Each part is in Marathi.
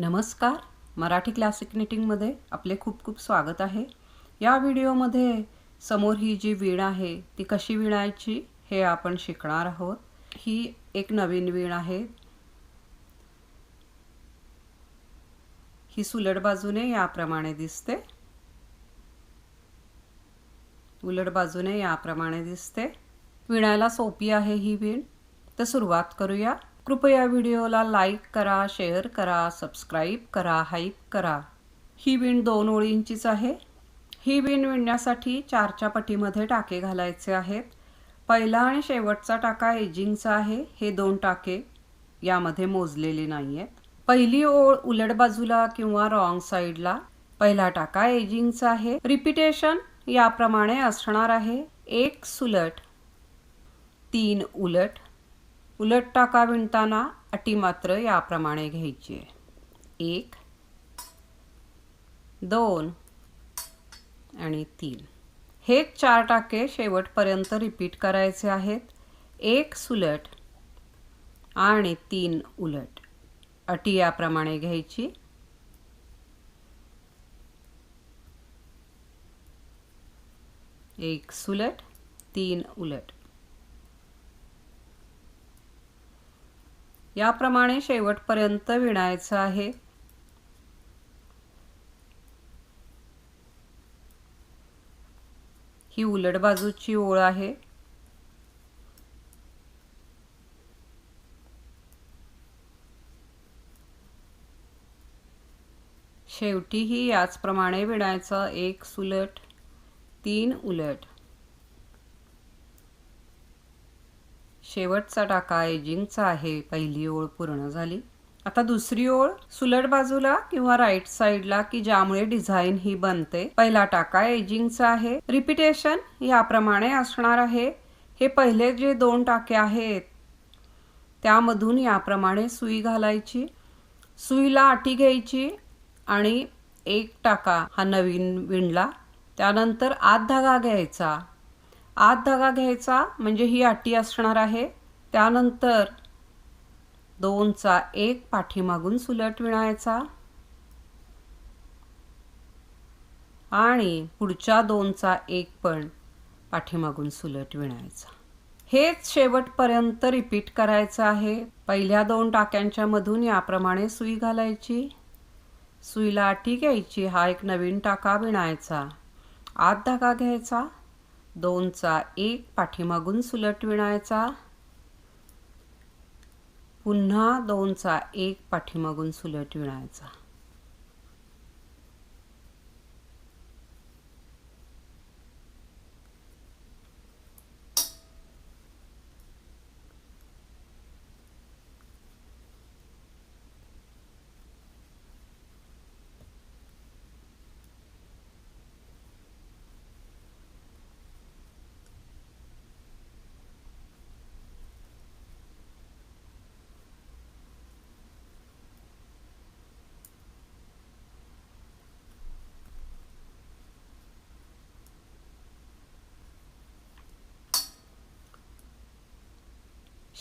नमस्कार. मराठी क्लासिक निटिंगमध्ये आपले खूप खूप स्वागत आहे. या व्हिडिओमध्ये समोर ही जी वीण आहे ती कशी विणायची हे आपण शिकणार आहोत. ही एक नवीन वीण आहे. ही सुलट बाजूने याप्रमाणे दिसते. उलट बाजूने याप्रमाणे दिसते. विणायला सोपी आहे ही वीण. तर सुरुवात करूया. कृपया व्हिडिओला लाईक करा शेअर करा सबस्क्राईब करा हाईप करा. ही विण दोन ओळींचीच आहे. ही विण विणण्यासाठी चारच्या पटीमध्ये टाके घालायचे आहेत. पहिला आणि शेवटचा टाका एजिंगचा आहे. हे दोन टाके यामध्ये मोजलेले नाही आहेत पहिली ओळ उलट बाजूला किंवा रॉंग साईडला. पहिला टाका एजिंगचा आहे. रिपिटेशन याप्रमाणे असणार आहे. एक सुलट तीन उलट उलट टाका विणताना अटी मात्र याप्रमाणे घ्यायची. आहे एक दोन आणि तीन. हे चार टाके शेवटपर्यंत रिपीट करायचे आहेत. एक सुलट आणि तीन उलट. अटी याप्रमाणे घ्यायची. एक सुलट तीन उलट. याप्रमाणे शेवटपर्यंत विणायचं आहे. ही उलट बाजूची ओळ आहे. शेवटीही याचप्रमाणे विणायचं एक सुलट तीन उलट. शेवटचा टाका एजिंगचा आहे पहिली ओळ पूर्ण झाली. आता दुसरी ओळ सुलट बाजूला किंवा राईट साईडला की ज्यामुळे डिझाईन ही बनते. पहिला टाका एजिंगचा आहे. रिपिटेशन याप्रमाणे असणार आहे. हे पहिले जे दोन टाके आहेत त्यामधून याप्रमाणे सुई घालायची सुईला आटी घ्यायची आणि एक टाका हा नवीन विणला. त्यानंतर आत धागा घ्यायचा. आत धागा घ्यायचा म्हणजे ही अटी असणार आहे. त्यानंतर दोनचा एक पाठीमागून सुलट विणायचा. आणि पुढच्या दोनचा एक पण पाठीमागून सुलट विणायचा. हेच शेवटपर्यंत रिपीट करायचं आहे. पहिल्या दोन टाक्यांच्या मधून याप्रमाणे सुई घालायची. सुईला आटी घ्यायची हा एक नवीन टाका विणायचा. आत धागा घ्यायचा. दोनचा एक पाठीमागून सुलट विणायचा. पुन्हा दोनचा एक पाठीमागून सुलट विणायचा.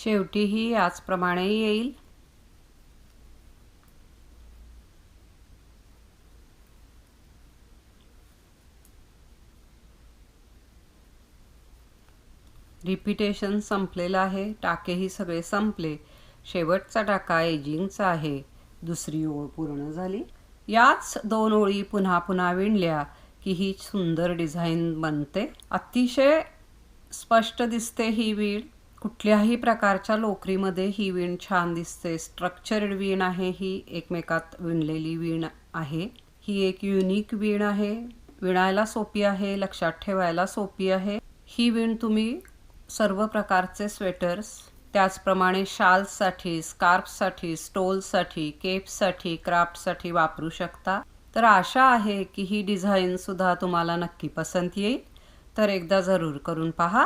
शेवटीही याचप्रमाणे येईल. रिपिटेशन संपलेलं आहे. टाकेही सगळे संपले. शेवटचा टाका एजिंगचा आहे. दुसरी ओळ पूर्ण झाली. याच दोन ओळी पुन्हा पुन्हा विणल्या की ही सुंदर डिझाईन बनते. अतिशय स्पष्ट दिसते ही वीण कुठल्याही प्रकारच्या लोकरीमध्ये ही विण छान दिसते. स्ट्रक्चर्ड विण आहे ही एकमेकात विणलेली विण आहे. ही एक युनिक विण आहे. विणायला सोपी आहे लक्षात ठेवायला सोपी आहे. ही विण तुम्ही सर्व प्रकारचे स्वेटर्स त्याचप्रमाणे शाल्ससाठी स्कार्फसाठी स्टोल्ससाठी केप्ससाठी क्राफ्टसाठी वापरू शकता. तर आशा आहे की ही डिझाईनसुद्धा तुम्हाला नक्की पसंत येईल. तर एकदा जरूर करून पहा.